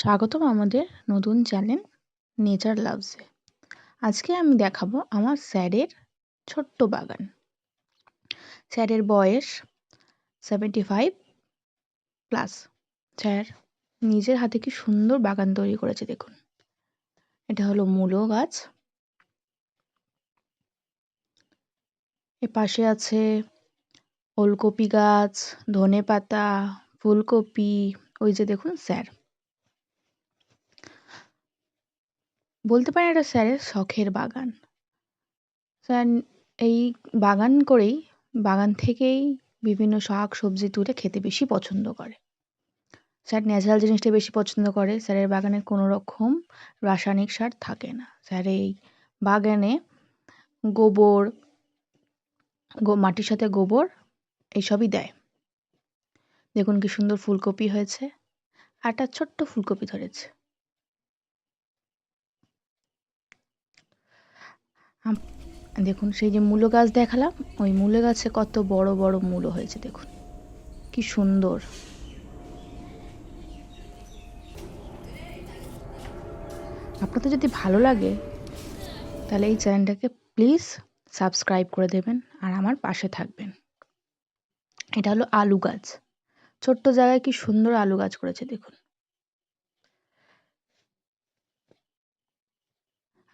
স্বাগতম আমাদের নতুন চ্যানেল নেচার লাভসে আজকে আমি দেখাবো আমার স্যারের ছোট্ট বাগান। স্যারের বয়স সেভেন্টি ফাইভ প্লাস স্যার নিজের হাতে কি সুন্দর বাগান তৈরি করেছে দেখুন। এটা হলো মূলো গাছ। এ পাশে আছে ওলকপি গাছ ধনে পাতা ফুলকপি, ওই যে দেখুন স্যার। বলতে পারেন এটা স্যারের শখের বাগান। স্যার এই বাগান করেই, বাগান থেকেই বিভিন্ন শাক, সবজি তুলে খেতে বেশি পছন্দ করে। স্যার ন্যাচারাল জিনিসটা বেশি পছন্দ করে, স্যারের বাগানে কোনো রকম রাসায়নিক সার থাকে না। স্যার এই বাগানে গোবর, গো, মাটির সাথে গোবর এইসবই দেয়। দেখুন কি সুন্দর ফুলকপি হয়েছে। একটা ছোট্ট ফুলকপি ধরেছে। দেখুন, সেই যে মূলো গাছ দেখালাম, ওই মূলো গাছে কত বড় বড় মূলো হয়েছে, দেখুন। কি সুন্দর। আপনাদের যদি ভালো লাগে, তাহলে এই চ্যানেলটাকে প্লিজ সাবস্ক্রাইব করে দেবেন আর আমার পাশে থাকবেন। এটা হলো আলু গাছ। ছোট্ট জায়গায় কি সুন্দর আলু গাছ করেছে, দেখুন।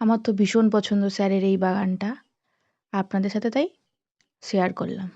আমার তো ভীষণ পছন্দ স্যারের এই বাগানটা। আপনাদের সাথে তাই শেয়ার করলাম।